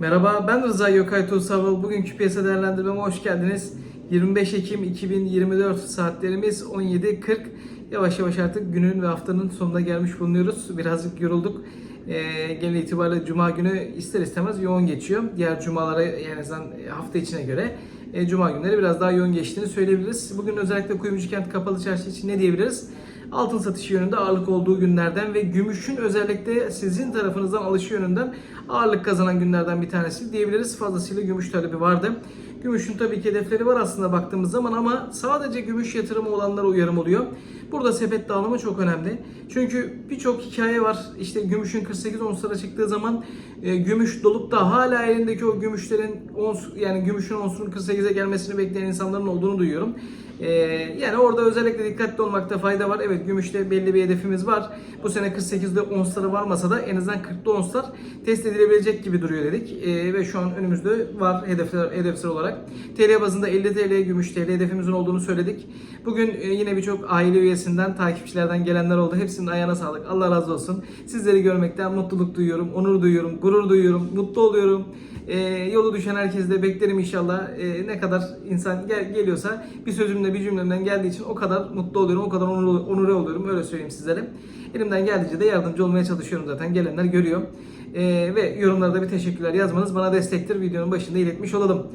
Merhaba ben Rıza Gökay Tuğsaval. Bugünkü piyasa değerlendirmeme hoş geldiniz. 25 Ekim 2024 saatlerimiz 17.40. Yavaş yavaş artık günün ve haftanın sonuna gelmiş bulunuyoruz. Birazcık yorulduk. Ee, genel itibariyle Cuma günü ister istemez yoğun geçiyor. Diğer Cumalara en azından hafta içine göre e, Cuma günleri biraz daha yoğun geçtiğini söyleyebiliriz. Bugün özellikle Kuyumcu Kent Kapalı Çarşı için ne diyebiliriz? Altın satışı yönünde ağırlık olduğu günlerden ve gümüşün özellikle sizin tarafınızdan alışı yönünden ağırlık kazanan günlerden bir tanesi diyebiliriz. Fazlasıyla gümüş talebi vardı. Gümüşün tabii ki hedefleri var aslında baktığımız zaman ama sadece gümüş yatırımı olanlara uyarım oluyor. Burada sepet dağılımı çok önemli. Çünkü birçok hikaye var. İşte gümüşün 48 onslara çıktığı zaman e, gümüş dolup da hala elindeki o gümüşlerin ons yani gümüşün onsunun 48'e gelmesini bekleyen insanların olduğunu duyuyorum. E, yani orada özellikle dikkatli olmakta fayda var. Evet gümüşte belli bir hedefimiz var. Bu sene 48'de onslara varmasa da en azından 40'da onslar test edilebilecek gibi duruyor dedik. E, ve şu an önümüzde var hedefler, hedefsel olarak. TL bazında 50 TL gümüş TL hedefimizin olduğunu söyledik. Bugün e, yine birçok aile üyesinden, takipçilerden gelenler oldu. Hepsinin ayağına sağlık. Allah razı olsun. Sizleri görmekten mutluluk duyuyorum, onur duyuyorum, gurur duyuyorum, mutlu oluyorum. E, yolu düşen herkesi de beklerim inşallah. E, ne kadar insan gel, geliyorsa bir sözümle bir cümlemden geldiği için o kadar mutlu oluyorum, o kadar onur, onure oluyorum. Öyle söyleyeyim sizlere. Elimden geldiğince de yardımcı olmaya çalışıyorum zaten. Gelenler görüyor. E, ve yorumlarda bir teşekkürler yazmanız bana destektir. Videonun başında iletmiş olalım.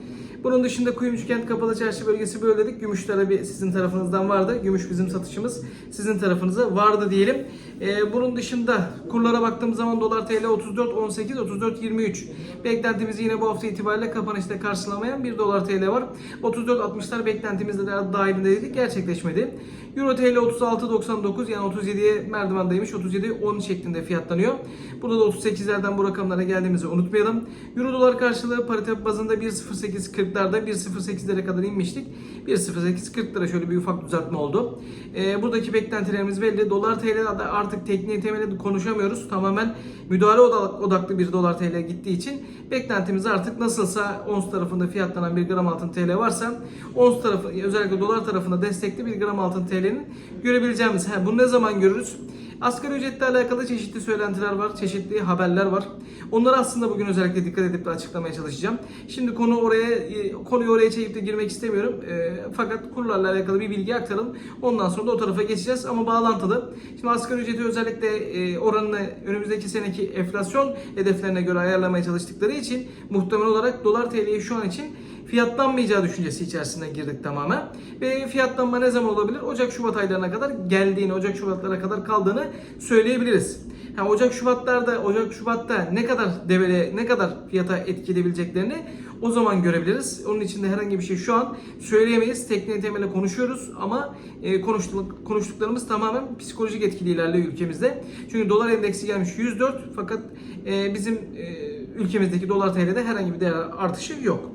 Bunun dışında Kuyumcu Kent Kapalı Çarşı bölgesi böyle dedik. Gümüş talebi sizin tarafınızdan vardı. Gümüş bizim satışımız sizin tarafınıza vardı diyelim. Ee, bunun dışında kurlara baktığımız zaman dolar TL 34 18 34 23. Beklentimizi yine bu hafta itibariyle kapanışta karşılamayan 1 dolar TL var. 34 60'lar beklentimizde de dahilindeydi. Gerçekleşmedi. Euro TL 36 99 yani 37'ye merdivandaymış. 37 10 şeklinde fiyatlanıyor. Burada da 38'lerden bu rakamlara geldiğimizi unutmayalım. Euro dolar karşılığı parite bazında 1.08 40'larda 1.08'lere kadar inmiştik. 1.08 40'lara şöyle bir ufak düzeltme oldu. Ee, buradaki beklentilerimiz belli. Dolar TL'de artık tekniği temeli konuşamıyoruz. Tamamen müdahale odaklı bir dolar TL gittiği için beklentimiz artık nasılsa ons tarafında fiyatlanan bir gram altın TL varsa ons tarafı özellikle dolar tarafında destekli bir gram altın TL'nin görebileceğimiz. He, bunu ne zaman görürüz? Asgari ücretle alakalı çeşitli söylentiler var, çeşitli haberler var. Onları aslında bugün özellikle dikkat edip de açıklamaya çalışacağım. Şimdi konu oraya e, konuyu oraya çekip de girmek istemiyorum. E, fakat kurlarla alakalı bir bilgi aktaralım. Ondan sonra da o tarafa geçeceğiz ama bağlantılı. Şimdi asgari ücreti özellikle e, oranını önümüzdeki seneki enflasyon hedeflerine göre ayarlamaya çalıştıkları için muhtemel olarak dolar TL'yi şu an için fiyatlanmayacağı düşüncesi içerisine girdik tamamen. Ve fiyatlanma ne zaman olabilir? Ocak-Şubat aylarına kadar geldiğini, Ocak-Şubatlara kadar kaldığını söyleyebiliriz. Yani Ocak Şubatlarda Ocak Şubat'ta ne kadar devre ne kadar fiyata etki edebileceklerini o zaman görebiliriz. Onun için de herhangi bir şey şu an söyleyemeyiz. Tekniğe temele konuşuyoruz ama e, konuştuk, konuştuklarımız tamamen psikolojik etkili ilerliyor ülkemizde. Çünkü dolar endeksi gelmiş 104 fakat e, bizim e, ülkemizdeki dolar TL'de herhangi bir değer artışı yok.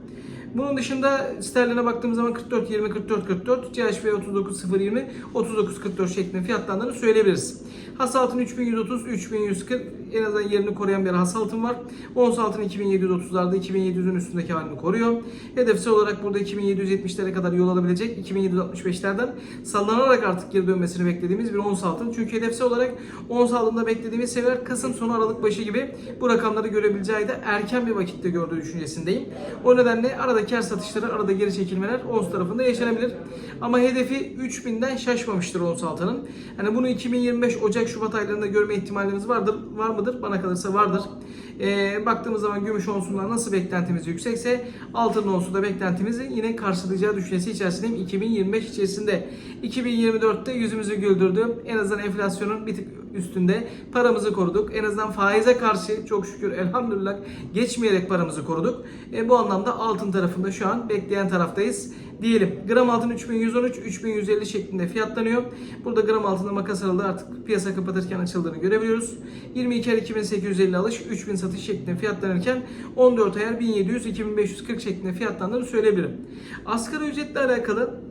Bunun dışında sterline baktığımız zaman 44 20 44 44, CHF 39 0 20 39 44 şeklinde fiyatlandığını söyleyebiliriz. Has altın 3130 3140 en azından yerini koruyan bir has altın var. Ons altın 2730'larda 2700'ün üstündeki halini koruyor. Hedefsel olarak burada 2770'lere kadar yol alabilecek 2765'lerden sallanarak artık geri dönmesini beklediğimiz bir ons altın. Çünkü hedefsel olarak ons altında beklediğimiz seviyeler Kasım sonu Aralık başı gibi bu rakamları görebileceği de erken bir vakitte gördüğü düşüncesindeyim. O nedenle arada kar satışları, arada geri çekilmeler ons tarafında yaşanabilir. Ama hedefi 3000'den şaşmamıştır ons altının. Hani bunu 2025 Ocak Şubat aylarında görme ihtimalimiz vardır. Var mıdır? Bana kalırsa vardır. Ee, baktığımız zaman gümüş onsundan nasıl beklentimiz yüksekse altın onsu da beklentimizi yine karşılayacağı düşüncesi içerisindeyim 2025 içerisinde. 2024'te yüzümüzü güldürdü. En azından enflasyonun bir tık üstünde paramızı koruduk. En azından faize karşı çok şükür elhamdülillah geçmeyerek paramızı koruduk. E, bu anlamda altın tarafında şu an bekleyen taraftayız diyelim. Gram altın 3113 3150 şeklinde fiyatlanıyor. Burada gram altında makas aralığı artık piyasa kapatırken açıldığını görebiliyoruz. 22 er 2850 alış 3000 satış şeklinde fiyatlanırken 14 ayar 1700 2540 şeklinde fiyatlandığını söyleyebilirim. Asgari ücretle alakalı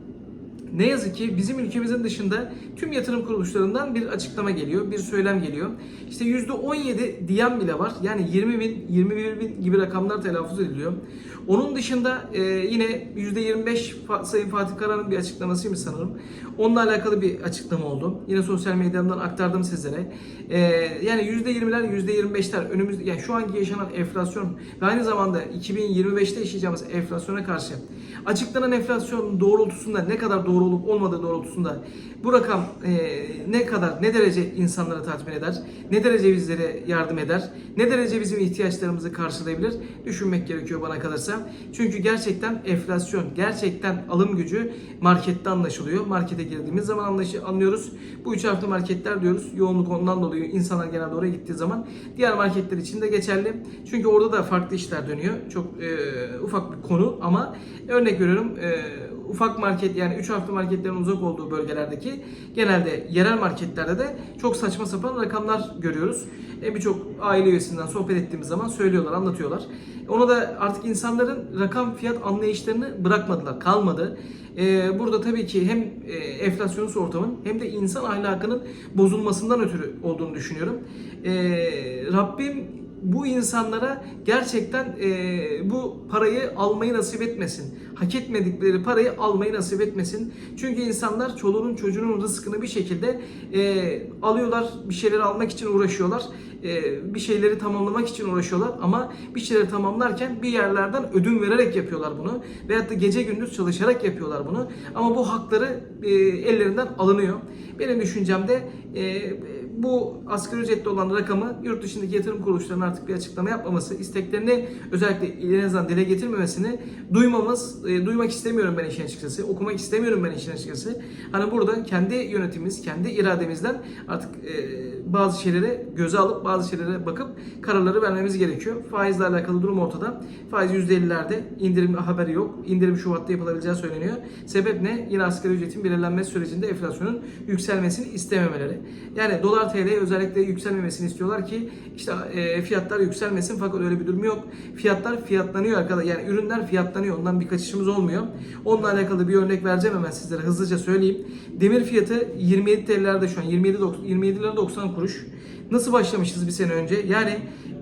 ne yazık ki bizim ülkemizin dışında tüm yatırım kuruluşlarından bir açıklama geliyor, bir söylem geliyor. İşte %17 diyen bile var. Yani 20 bin, 21 bin gibi rakamlar telaffuz ediliyor. Onun dışında e, yine %25 Fa- Sayın Fatih Karahan'ın bir açıklamasıymış sanırım. Onunla alakalı bir açıklama oldu. Yine sosyal medyamdan aktardım sizlere. E, yani %20'ler, %25'ler önümüzde yani şu anki yaşanan enflasyon ve aynı zamanda 2025'te yaşayacağımız enflasyona karşı açıklanan enflasyon doğrultusunda ne kadar doğru olup olmadığı doğrultusunda bu rakam e, ne kadar ne derece insanları tatmin eder, ne derece bizlere yardım eder, ne derece bizim ihtiyaçlarımızı karşılayabilir düşünmek gerekiyor bana kalırsa. Çünkü gerçekten enflasyon, gerçekten alım gücü markette anlaşılıyor. Markete girdiğimiz zaman anlaşı, anlıyoruz. Bu üç harfli marketler diyoruz. Yoğunluk ondan dolayı insanlar genelde oraya gittiği zaman diğer marketler için de geçerli. Çünkü orada da farklı işler dönüyor. Çok e, ufak bir konu ama örnek veriyorum e, ufak market yani 3 harfli marketlerin uzak olduğu bölgelerdeki genelde yerel marketlerde de çok saçma sapan rakamlar görüyoruz. E, Birçok aile üyesinden sohbet ettiğimiz zaman söylüyorlar, anlatıyorlar. Ona da artık insanların rakam fiyat anlayışlarını bırakmadılar, kalmadı. E, burada tabii ki hem e, enflasyonist ortamın hem de insan ahlakının bozulmasından ötürü olduğunu düşünüyorum. E, Rabbim bu insanlara gerçekten e, bu parayı almayı nasip etmesin. Hak etmedikleri parayı almayı nasip etmesin. Çünkü insanlar çoluğunun çocuğunun rızkını bir şekilde e, alıyorlar, bir şeyleri almak için uğraşıyorlar. E, bir şeyleri tamamlamak için uğraşıyorlar ama bir şeyleri tamamlarken bir yerlerden ödün vererek yapıyorlar bunu. Veyahut da gece gündüz çalışarak yapıyorlar bunu. Ama bu hakları e, ellerinden alınıyor. Benim düşüncemde e, bu asgari ücretli olan rakamı yurt dışındaki yatırım kuruluşlarının artık bir açıklama yapmaması, isteklerini özellikle en azından dile getirmemesini duymamız, e, duymak istemiyorum ben işin açıkçası. Okumak istemiyorum ben işin açıkçası. Hani burada kendi yönetimimiz, kendi irademizden artık e, bazı şeylere göze alıp bazı şeylere bakıp kararları vermemiz gerekiyor. Faizle alakalı durum ortada. Faiz %50'lerde indirim haberi yok. İndirim Şubat'ta yapılabileceği söyleniyor. Sebep ne? Yine asgari ücretin belirlenmesi sürecinde enflasyonun yükselmesini istememeleri. Yani dolar TL özellikle yükselmemesini istiyorlar ki işte e, fiyatlar yükselmesin fakat öyle bir durum yok. Fiyatlar fiyatlanıyor arkadaşlar. Yani ürünler fiyatlanıyor. Ondan bir kaçışımız olmuyor. Onunla alakalı bir örnek vereceğim hemen sizlere hızlıca söyleyeyim. Demir fiyatı 27 TL'lerde şu an 27 27 lira 90 kuruş. Nasıl başlamışız bir sene önce? Yani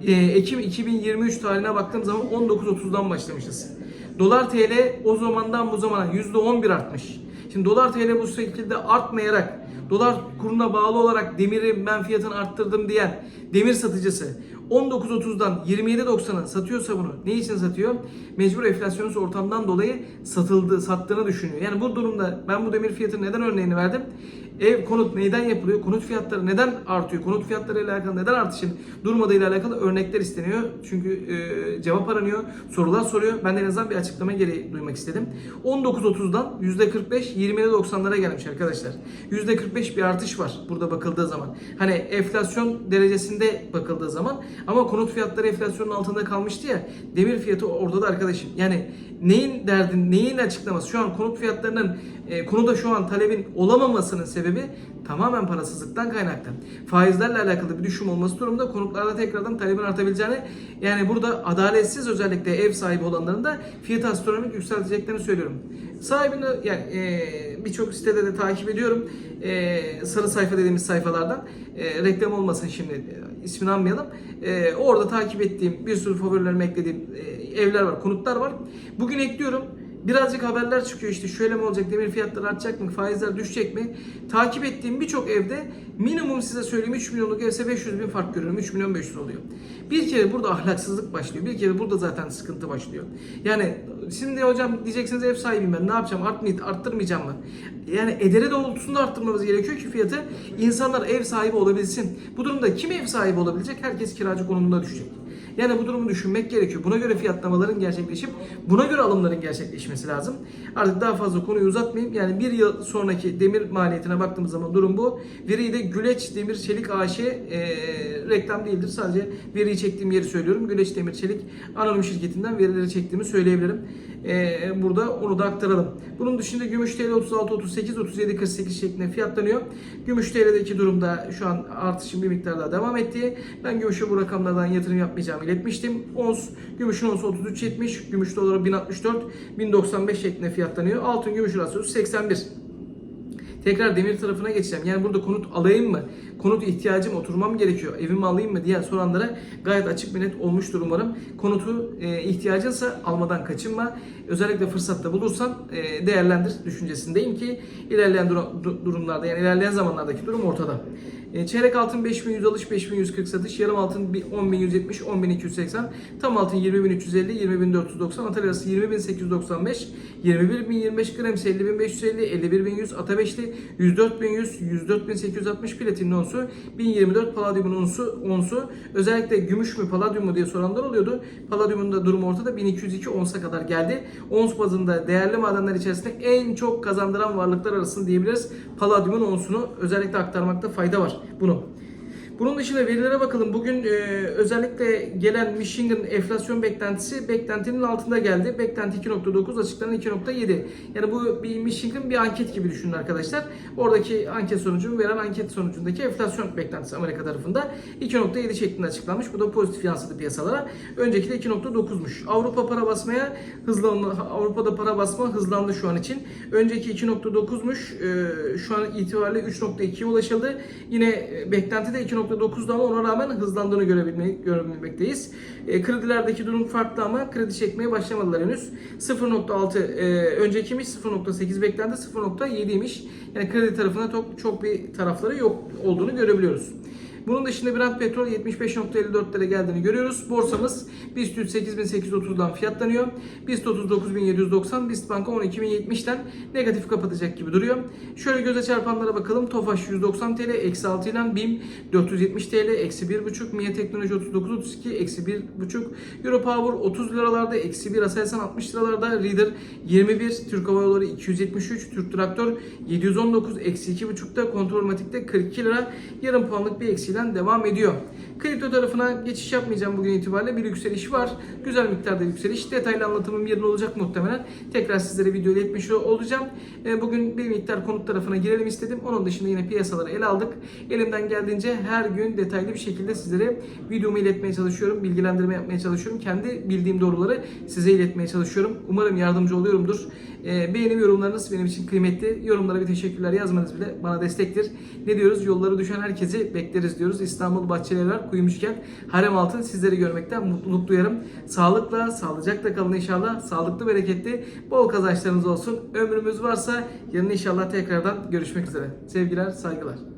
e, Ekim 2023 tarihine baktığım zaman 19.30'dan başlamışız. Dolar TL o zamandan bu zamana %11 artmış. Şimdi dolar TL bu şekilde artmayarak dolar kuruna bağlı olarak demiri ben fiyatını arttırdım diyen demir satıcısı 19.30'dan 27.90'a satıyorsa bunu ne için satıyor? Mecbur enflasyonist ortamdan dolayı satıldı, sattığını düşünüyor. Yani bu durumda ben bu demir fiyatının neden örneğini verdim? Ev konut neyden yapılıyor? Konut fiyatları neden artıyor? Konut fiyatları ile alakalı neden artışın durmadığıyla alakalı örnekler isteniyor. Çünkü e, cevap aranıyor, sorular soruyor. Ben de en azından bir açıklama gereği duymak istedim. 19.30'dan %45 27.90'lara gelmiş arkadaşlar. %45 bir artış var burada bakıldığı zaman. Hani enflasyon derecesinde bakıldığı zaman ama konut fiyatları enflasyonun altında kalmıştı ya. Demir fiyatı orada da arkadaşım. Yani neyin derdin, neyin açıklaması? Şu an konut fiyatlarının e, konuda şu an talebin olamamasının sebebi tamamen parasızlıktan kaynaklı. Faizlerle alakalı bir düşüm olması durumunda konutlarda tekrardan talebin artabileceğini yani burada adaletsiz özellikle ev sahibi olanların da fiyatı astronomik yükselteceklerini söylüyorum. Sahibini yani e, birçok sitede de takip ediyorum. E, sarı sayfa dediğimiz sayfalardan. E, reklam olmasın şimdi e, ismini anmayalım. E, orada takip ettiğim bir sürü favorilerime eklediğim e, evler var, konutlar var. Bugün ekliyorum. Birazcık haberler çıkıyor işte şöyle mi olacak, demir fiyatları artacak mı, faizler düşecek mi? Takip ettiğim birçok evde minimum size söyleyeyim 3 milyonluk evse 500 bin fark görüyorum. 3 milyon 500 oluyor. Bir kere burada ahlaksızlık başlıyor. Bir kere burada zaten sıkıntı başlıyor. Yani şimdi hocam diyeceksiniz ev sahibiyim ben ne yapacağım artmay arttırmayacağım mı? Yani ederi doğrultusunda arttırmamız gerekiyor ki fiyatı insanlar ev sahibi olabilsin. Bu durumda kim ev sahibi olabilecek? Herkes kiracı konumunda düşecek. Yani bu durumu düşünmek gerekiyor. Buna göre fiyatlamaların gerçekleşip buna göre alımların gerçekleşmesi lazım. Artık daha fazla konuyu uzatmayayım. Yani bir yıl sonraki demir maliyetine baktığımız zaman durum bu. Veriyi de Güleç Demir Çelik AŞ e, reklam değildir. Sadece veriyi çektiğim yeri söylüyorum. Güleç Demir Çelik anonim şirketinden verileri çektiğimi söyleyebilirim. E, burada onu da aktaralım. Bunun dışında Gümüş TL 36, 38, 37, 48 şeklinde fiyatlanıyor. Gümüş TL'deki durumda şu an artışın bir miktar daha devam ettiği. Ben gümüşe bu rakamlardan yatırım yapmayacağımı iletmiştim. Ons, gümüşün onsu 33.70, gümüş doları 1064, 1095 şeklinde fiyatlanıyor. Altın gümüş rasyosu 81. tekrar demir tarafına geçeceğim. Yani burada konut alayım mı? Konut ihtiyacım, oturmam gerekiyor. Evimi alayım mı diye soranlara gayet açık ve net olmuştur umarım. Konutu e, ihtiyacınsa almadan kaçınma. Özellikle fırsatta bulursan e, değerlendir düşüncesindeyim ki ilerleyen dur- du- durumlarda yani ilerleyen zamanlardaki durum ortada. E, çeyrek altın 5100 alış 5140 satış, yarım altın bir 10170 10280, tam altın 20350 20490, atal arası 20895, 21025 gram 50550 51100 ata beşli 104100 104860 platin onsu 1024 paladyumun onsu onsu özellikle gümüş mü paladyum mu diye soranlar oluyordu. Paladyumun da durumu ortada 1202 onsa kadar geldi. Ons bazında değerli madenler içerisinde en çok kazandıran varlıklar arasında diyebiliriz. Paladyumun onsunu özellikle aktarmakta fayda var bunu. Bunun dışında verilere bakalım. Bugün e, özellikle gelen Michigan enflasyon beklentisi beklentinin altında geldi. Beklenti 2.9 açıklanan 2.7. Yani bu bir Michigan bir anket gibi düşünün arkadaşlar. Oradaki anket sonucunu veren anket sonucundaki enflasyon beklentisi Amerika tarafında 2.7 şeklinde açıklanmış. Bu da pozitif yansıdı piyasalara. Önceki de 2.9'muş. Avrupa para basmaya hızlandı. Avrupa'da para basma hızlandı şu an için. Önceki 2.9'muş. E, şu an itibariyle 3.2'ye ulaşıldı. Yine e, beklenti de 2.9'da ama ona rağmen hızlandığını görebilme, görebilmekteyiz. E, kredilerdeki durum farklı ama kredi çekmeye başlamadılar henüz. 0.6 e, öncekiymiş 0.8 beklenti 0.7'ymiş. Yani kredi tarafında çok, çok bir tarafları yok olduğunu görebiliyoruz. Bunun dışında Brent petrol 75.54'lere geldiğini görüyoruz. Borsamız BIST 8830'dan fiyatlanıyor. BIST 39.790, BIST Banka 12.070'ten negatif kapatacak gibi duruyor. Şöyle göze çarpanlara bakalım. Tofaş 190 TL, eksi 6 ile BİM 470 TL, eksi 1.5, MİA Teknoloji 39.32, eksi 1.5, Europower 30 liralarda, eksi 1, Aselsan 60 liralarda, Reader 21, Türk Hava Yolları 273, Türk Traktör 719, eksi 2.5'da, Kontrolmatik'te 42 lira, yarım puanlık bir eksiyle devam ediyor. Kripto tarafına geçiş yapmayacağım bugün itibariyle. Bir yükseliş var. Güzel miktarda yükseliş. Detaylı anlatımım yarın olacak muhtemelen. Tekrar sizlere video iletmiş olacağım. E, Bugün bir miktar konut tarafına girelim istedim. Onun dışında yine piyasaları ele aldık. Elimden geldiğince her gün detaylı bir şekilde sizlere videomu iletmeye çalışıyorum. Bilgilendirme yapmaya çalışıyorum. Kendi bildiğim doğruları size iletmeye çalışıyorum. Umarım yardımcı oluyorumdur. E, Beğeni ve yorumlarınız benim için kıymetli. Yorumlara bir teşekkürler yazmanız bile bana destektir. Ne diyoruz? Yolları düşen herkesi bekleriz diyoruz. İstanbul Bahçelievler Kuyumcukent Harem Altın sizleri görmekten mutluluk duyarım. Sağlıkla, sağlıcakla kalın inşallah. Sağlıklı, bereketli, bol kazançlarınız olsun. Ömrümüz varsa yarın inşallah tekrardan görüşmek üzere. Sevgiler, saygılar.